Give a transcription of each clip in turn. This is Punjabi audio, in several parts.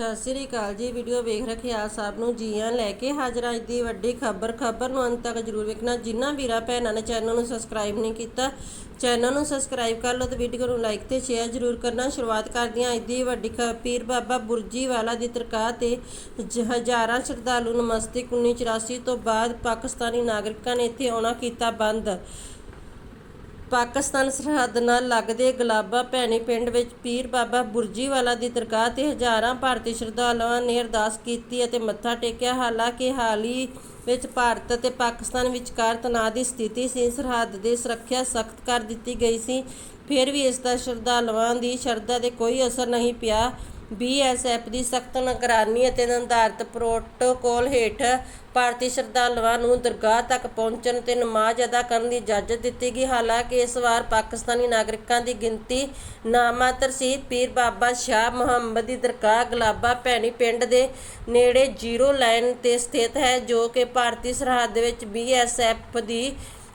ਸਤਿ ਸ੍ਰੀ ਅਕਾਲ ਜੀ। ਵੀਡੀਓ ਵੇਖ ਰਹੇ ਆ ਸਭ ਨੂੰ। ਜੀਆਂ ਲੈ ਕੇ ਹਾਜ਼ਰ ਹਾਂ ਅੱਜ ਦੀ ਵੱਡੀ ਖਬਰ। ਖਬਰ ਨੂੰ ਅੰਤ ਤੱਕ ਜਰੂਰ ਵੇਖਣਾ। ਜਿਨ੍ਹਾਂ ਵੀਰਾਂ ਭੈਣਾਂ ਨੇ ਚੈਨਲ ਨੂੰ ਸਬਸਕ੍ਰਾਈਬ ਨਹੀਂ ਕੀਤਾ, ਚੈਨਲ ਨੂੰ ਸਬਸਕ੍ਰਾਈਬ ਕਰ ਲਓ ਤੇ ਵੀਡੀਓ ਨੂੰ ਲਾਈਕ ਤੇ ਸ਼ੇਅਰ ਜਰੂਰ ਕਰਨਾ। ਸ਼ੁਰੂਆਤ ਕਰਦੇ ਹਾਂ ਅੱਜ ਦੀ ਵੱਡੀ ਖਬਰ। ਪੀਰ ਬਾਬਾ ਬੁਰਜੀ ਵਾਲਾ ਦੀ ਦਰਗਾਹ ਤੇ ਜ- ਹਜ਼ਾਰਾਂ ਸ਼ਰਧਾਲੂ ਨਮਸਤਿਕ 1984 ਤੋਂ ਬਾਅਦ ਪਾਕਿਸਤਾਨੀ ਨਾਗਰਿਕਾਂ ਨੇ ਇੱਥੇ ਆਉਣਾ ਕੀਤਾ ਬੰਦ। ਪਾਕਿਸਤਾਨ ਸਰਹੱਦ ਨਾਲ ਲੱਗਦੇ ਗਲਾਬਾ ਭੈਣੀ ਪਿੰਡ ਵਿੱਚ ਪੀਰ ਬਾਬਾ ਬੁਰਜੀਵਾਲਾ ਦੀ ਦਰਗਾਹ ਤੇ ਹਜ਼ਾਰਾਂ ਭਾਰਤੀ ਸ਼ਰਧਾਲੂਆਂ ਨੇ ਅਰਦਾਸ ਕੀਤੀ ਅਤੇ ਮੱਥਾ ਟੇਕਿਆ। ਹਾਲਾਂਕਿ ਹਾਲ ਹੀ ਵਿੱਚ ਭਾਰਤ ਅਤੇ ਪਾਕਿਸਤਾਨ ਵਿਚਕਾਰ ਤਣਾਅ ਦੀ ਸਥਿਤੀ ਸੀ, ਸਰਹੱਦ ਦੀ ਸੁਰੱਖਿਆ ਸਖਤ ਕਰ ਦਿੱਤੀ ਗਈ ਸੀ। ਫਿਰ ਵੀ ਇਸ ਦਾ ਸ਼ਰਧਾਲੂਆਂ ਦੀ ਸ਼ਰਧਾ ਤੇ ਕੋਈ ਅਸਰ ਨਹੀਂ ਪਿਆ। ਬੀਐਸਐਫ ਦੀ ਸਖਤ ਨਿਗਰਾਨੀ ਅਤੇ ਨਿਰਧਾਰਤ ਪ੍ਰੋਟੋਕੋਲ ਹੇਠ ਭਾਰਤੀ ਸ਼ਰਧਾਲੂਆਂ ਨੂੰ ਦਰਗਾਹ ਤੱਕ ਪਹੁੰਚਣ ਤੇ ਨਮਾਜ਼ ਅਦਾ ਕਰਨ ਦੀ ਇਜਾਜ਼ਤ ਦਿੱਤੀ ਗਈ। ਹਾਲਾਂਕਿ ਇਸ ਵਾਰ ਪਾਕਿਸਤਾਨੀ ਨਾਗਰਿਕਾਂ ਦੀ ਗਿਣਤੀ ਨਾਮਾਤਰ ਸੀ। ਪੀਰ ਬਾਬਾ ਸ਼ਾਹ ਮੁਹੰਮਦ ਦੀ ਦਰਗਾਹ ਗਲਾਬਾ ਭੈਣੀ ਪਿੰਡ ਦੇ ਨੇੜੇ ਜ਼ੀਰੋ ਲਾਈਨ ਤੇ ਸਥਿਤ ਹੈ, ਜੋ ਕਿ ਭਾਰਤੀ ਸਰਹੱਦ ਵਿੱਚ ਬੀਐਸਐਫ ਦੀ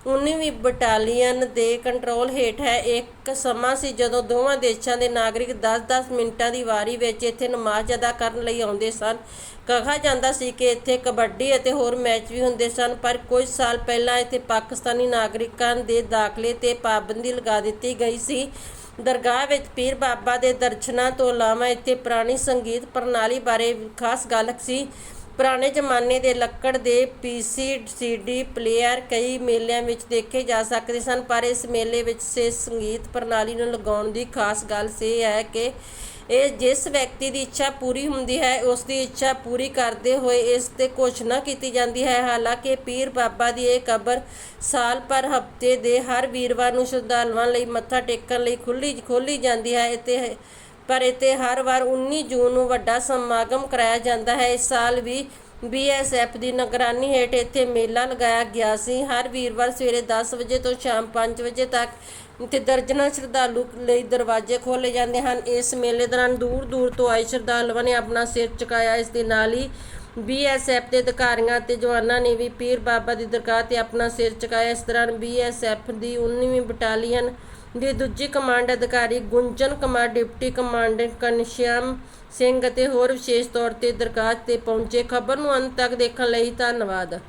19ਵੀਂ ਬਟਾਲੀਅਨ ਦੇ ਕੰਟਰੋਲ ਹੇਠ ਹੈ। ਇੱਕ ਸਮਾਂ ਸੀ ਜਦੋਂ ਦੋਵਾਂ ਦੇਸ਼ਾਂ ਦੇ ਨਾਗਰਿਕ 10-10 ਮਿੰਟਾਂ ਦੀ ਵਾਰੀ ਵਿੱਚ ਇੱਥੇ ਨਮਾਜ਼ ਅਦਾ ਕਰਨ ਲਈ ਆਉਂਦੇ ਸਨ। ਕਹਾ ਜਾਂਦਾ ਸੀ ਕਿ ਇੱਥੇ ਕਬੱਡੀ ਅਤੇ ਹੋਰ ਮੈਚ ਵੀ ਹੁੰਦੇ ਸਨ, ਪਰ ਕੁਝ ਸਾਲ ਪਹਿਲਾਂ ਇੱਥੇ ਪਾਕਿਸਤਾਨੀ ਨਾਗਰਿਕਾਂ ਦੇ ਦਾਖਲੇ ਤੇ ਪਾਬੰਦੀ ਲਗਾ ਦਿੱਤੀ ਗਈ ਸੀ। ਦਰਗਾਹ ਵਿੱਚ ਪੀਰ ਬਾਬਾ ਦੇ ਦਰਸ਼ਨਾਂ ਤੋਂ ਇਲਾਵਾ ਇੱਥੇ ਪੁਰਾਣੀ ਸੰਗੀਤ ਪ੍ਰਣਾਲੀ ਬਾਰੇ ਖਾਸ ਗੱਲ ਸੀ। ਪੁਰਾਣੇ ਜ਼ਮਾਨੇ ਦੇ ਲੱਕੜ ਦੇ ਪੀਸੀ ਸੀਡੀ ਪਲੇਅਰ ਕਈ ਮੇਲਿਆਂ ਵਿੱਚ ਦੇਖੇ ਜਾ ਸਕਦੇ ਸਨ, ਪਰ ਇਸ ਮੇਲੇ ਵਿੱਚ ਸੇ ਸੰਗੀਤ ਪ੍ਰਣਾਲੀ ਨੂੰ ਲਗਾਉਣ ਦੀ ਖਾਸ ਗੱਲ ਸੇ ਹੈ ਕਿ ਇਹ ਜਿਸ ਵਿਅਕਤੀ ਦੀ ਇੱਛਾ ਪੂਰੀ ਹੁੰਦੀ ਹੈ, ਉਸ ਦੀ ਇੱਛਾ ਪੂਰੀ ਕਰਦੇ ਹੋਏ ਇਸ ਤੇ ਘੋਸ਼ਣਾ ਕੀਤੀ ਜਾਂਦੀ ਹੈ। ਹਾਲਾਂਕਿ ਪੀਰ ਬਾਬਾ ਦੀ ਇਹ ਕਬਰ ਸਾਲ ਪਰ ਹਫ਼ਤੇ ਦੇ ਹਰ ਵੀਰਵਾਰ ਨੂੰ ਸ਼ਰਧਾਲੂਆਂ ਲਈ ਮੱਥਾ ਟੇਕਣ ਲਈ ਖੁੱਲੀ ਖੋਲੀ ਜਾਂਦੀ ਹੈ। ਅਤੇ ਪਰ ਇੱਥੇ ਹਰ ਵਾਰ 19 ਜੂਨ ਨੂੰ ਵੱਡਾ ਸਮਾਗਮ ਕਰਾਇਆ ਜਾਂਦਾ ਹੈ। ਇਸ ਸਾਲ ਵੀ ਬੀਐਸਐਫ ਦੀ ਨਿਗਰਾਨੀ ਹੇਠ ਇੱਥੇ ਮੇਲਾ ਲਗਾਇਆ ਗਿਆ ਸੀ। ਹਰ ਵੀਰਵਾਰ ਸਵੇਰੇ 10 ਵਜੇ ਤੋਂ ਸ਼ਾਮ 5 ਵਜੇ ਤੱਕ ਇੱਥੇ ਦਰਜਨਾਂ ਸ਼ਰਧਾਲੂ ਲਈ ਦਰਵਾਜ਼ੇ ਖੋਲੇ ਜਾਂਦੇ ਹਨ। ਇਸ ਮੇਲੇ ਦੌਰਾਨ ਦੂਰ ਦੂਰ ਤੋਂ ਆਏ ਸ਼ਰਧਾਲੂਆਂ ਨੇ ਆਪਣਾ ਸਿਰ ਚੁਕਾਇਆ ਇਸ ਦੇ ਨਾਲ ਹੀ ਬੀਐਸਐਫ ਦੇ ਅਧਿਕਾਰੀਆਂ ਤੇ ਜਵਾਨਾਂ ਨੇ ਵੀ ਪੀਰ ਬਾਬਾ ਦੀ ਦਰਗਾਹ ਤੇ ਆਪਣਾ ਸਿਰ ਚੁਕਾਇਆ ਇਸ ਦੌਰਾਨ ਬੀਐਸਐਫ ਦੀ 19ਵੀਂ ਬਟਾਲੀਅਨ ਦੀ ਦੂਜੀ ਕਮਾਂਡ ਅਧਿਕਾਰੀ ਗੁੰਜਨ ਕੁਮਾਰ, ਡਿਪਟੀ ਕਮਾਂਡੈਂਟ ਕਨਸ਼ਿਆਮ ਸਿੰਘ ਅਤੇ ਹੋਰ ਵਿਸ਼ੇਸ਼ ਤੌਰ ਤੇ ਦਰਖਾਸਤ ਤੇ ਪਹੁੰਚੇ। ਖਬਰ ਨੂੰ ਅੰਤ ਤੱਕ ਦੇਖਣ ਲਈ ਧੰਨਵਾਦ।